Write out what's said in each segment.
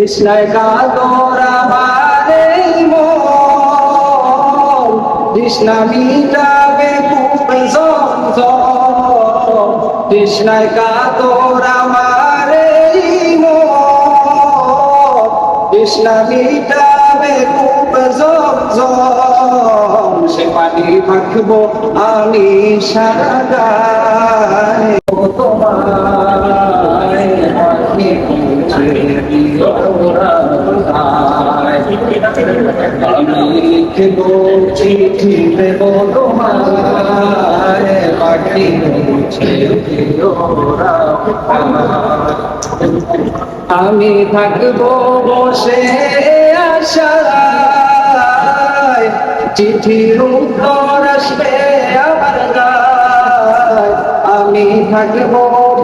তৃষ্ণায় আমারে মন তৃষ্ণা মিটাবে তৃষ্ণায় আমারে মন তৃষ্ণা মিটাবে ঝমঝম সে পানি মাখবো আমি সারা আমি তোমায়, পাখি। আমি থাকব বসে আশায়, চিঠির উত্তর আসবে আমি থাকব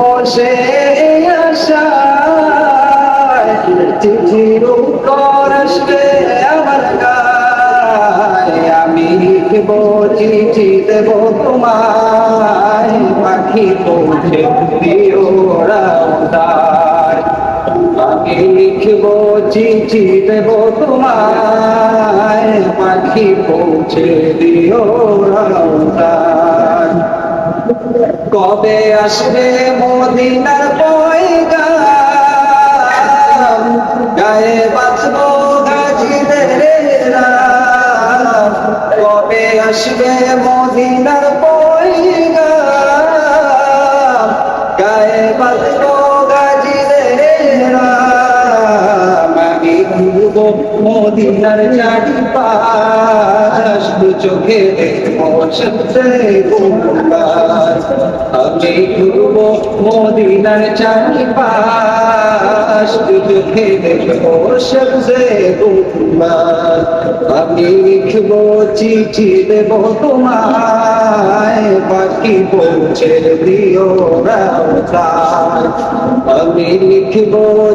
বসে আশায়, চিঠির উত্তর আসবে তোমায়। দিও লিখব, চিঠি দেব তোমায়। পাখি পৌঁছে দিও রাউদার কবে আসবে মদিনার পয়গা গায়ে বাঁচব গাজিদের রাম। কবে আসবে মদিনার পয়গাম? গায়ে বাঁচব গাজিদের। আমি ঘুরব মদিনার চারি পাশ দু চোখে দেখব আমি ঘুরব মদিনার চারি পাশ দু চোখে দেখব সবচেয়ে গুণগান। আমি লিখব চিঠি দেব তোমায় পাখি পৌঁছে দিও রাউতায় আমি লিখব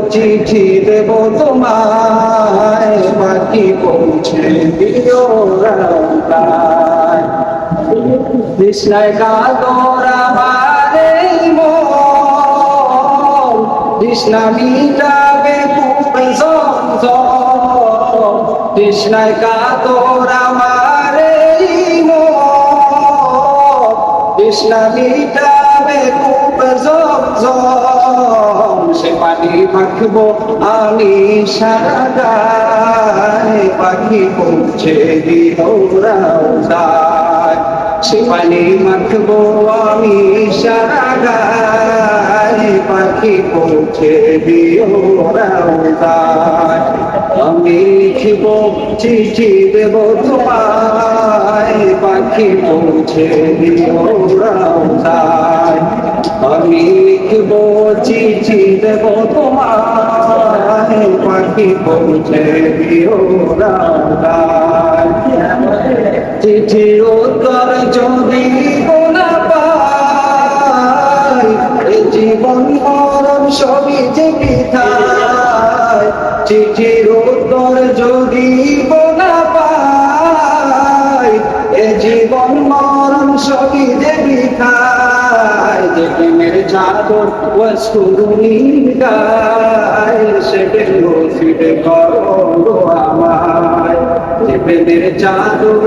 চিঠি দেব তোমায় পাখি পৌঁছে দিও রাউতায় কৃষ্ণায় কাদর আমারে মন কৃষ্ণা মিটাবে কৃষ্ণায় কাতর আমারে সে পানি মাখবো, আমি সারা গায়ে পাখি পৌঁছে দিও সে পানি আমি সারা পাখি পৌঁছে দিও আমি লিখব চিঠি দেব তোমায়। পাখি পৌঁছে দিও আমি লিখব চিঠি দেব তোমায়। পাখি পৌঁছে দিও রাউদায় চিঠি উত্তর যদি জীবন মরণ সবই যে পিঠায় চিঠির উত্তর যদি না পাই এ জীবন মরণ সবই যে পিঠায় যে প্রেমের চাদর ওয়াসকুরুনি গায় সেটে রসিদে করো গো আমায়। যে প্রেমের চাদর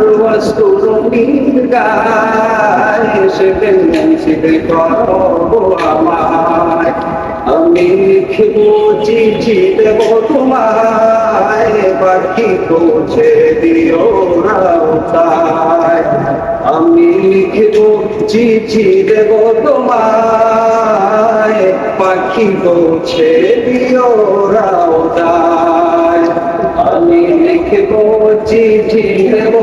আমি লিখব চিঠি দেব তোমায় পাখি পৌঁছে দিও রাউতায় আমি লিখব চিঠি দেব তোমায়। পাখি পৌঁছে দিও রাউতায় আমি লিখব চিঠি দেব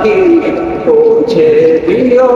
পাখি পৌঁছে দিও